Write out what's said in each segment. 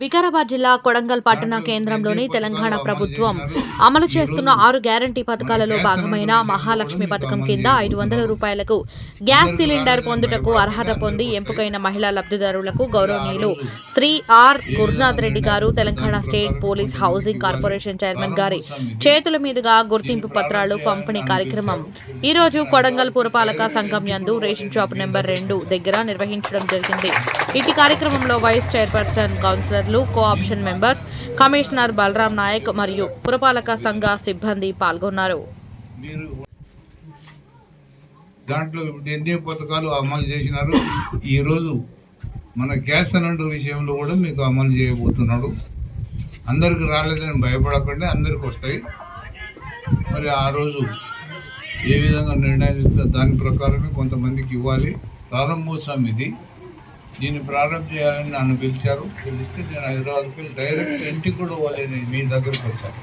వికారాబాద్ జిల్లా కొడంగల్ పట్టణ కేంద్రంలోని తెలంగాణ ప్రభుత్వం అమలు చేస్తున్న ఆరు గ్యారంటీ పథకాలలో భాగమైన మహాలక్ష్మి పథకం కింద ఐదు వందల రూపాయలకు గ్యాస్ సిలిండర్ పొందుటకు అర్హత పొంది ఎంపికైన మహిళా లబ్ధిదారులకు గౌరవనీయులు Shri R Gurunath Reddy garu Telangana state police housing corporation chairman గారి చేతుల మీదుగా గుర్తింపు పత్రాలు పంపిణీ కార్యక్రమం. ఈ రోజు కొడంగల్ పురపాలక సంఘం యందు రేషన్ షాప్ నెంబర్ రెండు దగ్గర నిర్వహించడం జరిగింది. ఇటు కార్యక్రమంలో వైస్ చైర్పర్సన్ అధికారులు cooption members commissioner Balaram Naik మరియు పురపాలక సంఘ సిబ్బంది పాల్గొన్నారు. దాంట్లో ఎన్ని పథకాలు అమలు చేసినారు. ఈరోజు మన గ్యాస్ సిలిండర్ విషయంలో కూడా మీకు అమలు చేయబోతున్నాడు. అందరికి రాలేదని భయపడకండి అందరికి వస్తాయి. మరి ఆ రోజు ఏ విధంగా నిర్ణయం దాని ప్రకారమే కొంతమందికి ఇవ్వాలి. ప్రారంభోత్సవం ఇది. దీన్ని ప్రారంభం చేయాలని నన్ను పిలిచారు. పిలిస్తే నేను హైదరాబాద్కి వెళ్ళి డైరెక్ట్ ఇంటికి కూడా పోలేదు. మీ దగ్గరికి వచ్చాను.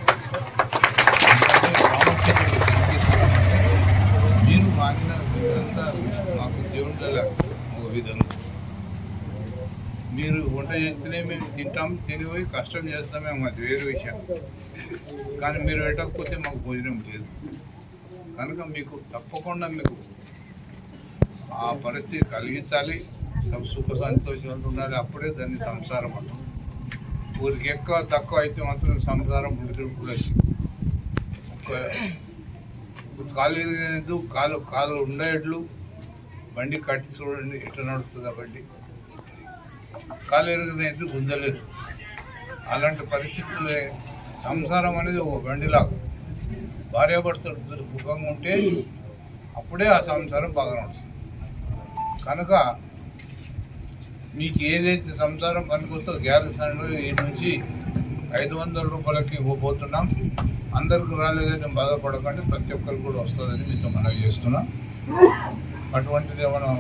మీరు మాగిన మీరంతా మాకు దేవుళ్ళ ఒక విధంగా. మీరు వంట చేస్తేనే మేము తింటాం తినిపోయి కష్టం చేస్తామే అది వేరే విషయం. కానీ మీరు పెట్టకపోతే మాకు భోజనం లేదు. కనుక మీకు తప్పకుండా మీకు ఆ పరిస్థితి కలిగించాలి. సుఖ సంతోషాలు ఉండాలి. అప్పుడే దాన్ని సంసారం అంటాం. ఊరికి ఎక్కువ తక్కువ అయితే మాత్రం సంసారం ఉడికిపోలేదు ఒక కాలు ఎరగలేదు కాలు కాలు ఉండేట్లు బండి కట్టి చూడండి ఎట్లా నడుస్తుంది ఆ బండి. కాలు ఎరగలేదు గుంజలేదు. అలాంటి పరిస్థితుల్లో సంసారం అనేది ఒక బండిలాగా. భార్యాభర్తలు సుఖంగా ఉంటే అప్పుడే ఆ సంసారం బాగా నడుస్తుంది. కనుక మీకు ఏదైతే సంసారం పనికొస్తుందో గ్యాస్ సిలిండర్ ఈ నుంచి ఐదు వందల రూపాయలకి ఇవ్వబోతున్నాం అందరికి రాలేదని బాధపడకండి. ప్రతి ఒక్కరికి కూడా వస్తుందని మీతో మనం చేస్తున్నాం. అటువంటిది ఏమైనా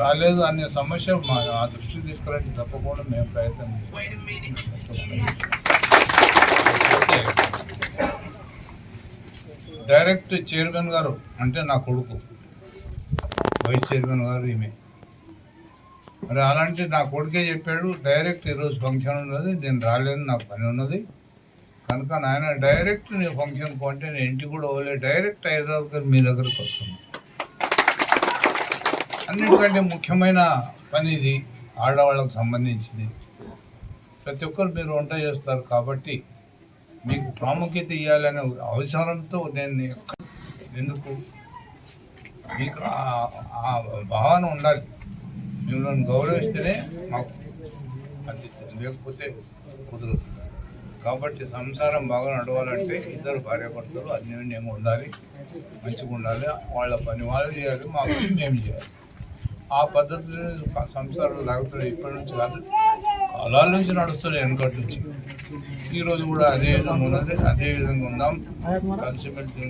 రాలేదు అనే సమస్య మా ఆ దృష్టి తీసుకురండి. తప్పకుండా మేము ప్రయత్నం డైరెక్ట్ చైర్మన్ గారు అంటే నా కొడుకు వైస్ చైర్మన్ గారు ఈమె. మరి అలాంటి నా కొడుకే చెప్పాడు డైరెక్ట్ ఈరోజు ఫంక్షన్ ఉన్నది నేను రాలేను నాకు పని ఉన్నది. కనుక నాయన డైరెక్ట్ నీ ఫంక్షన్ కొంటే నేను ఇంటికి కూడా పోలే డైరెక్ట్ హైదరాబాద్ మీ దగ్గరకు వస్తున్నాను అన్నిటికంటే ముఖ్యమైన పని ఇది ఆడవాళ్ళకు సంబంధించింది. ప్రతి ఒక్కరు మీరు వంట చేస్తారు కాబట్టి మీకు ప్రాముఖ్యత ఇవ్వాలనే అవసరంతో నేను ఎందుకు? మీకు ఆ భావన ఉండాలి. మిమ్మల్ని గౌరవిస్తేనే మాకు అందిస్తుంది. లేకపోతే కుదరదు. కాబట్టి సంసారం బాగా నడవాలంటే ఇద్దరు భార్యాభర్తలు అన్యోన్యంగా ఉండాలి మంచిగా ఉండాలి. వాళ్ళ పని వాళ్ళు చేయాలి మా పని మేము చేయాలి. ఆ పద్ధతిలో సంసారం లాగుతుంది ఇప్పటి నుంచి కాదు కాలాల నుంచి నడుస్తుంది వెనకటి నుంచి. ఈరోజు కూడా అదే విధంగా ఉన్నది అదే విధంగా ఉందాం. కలిసిమెలిసి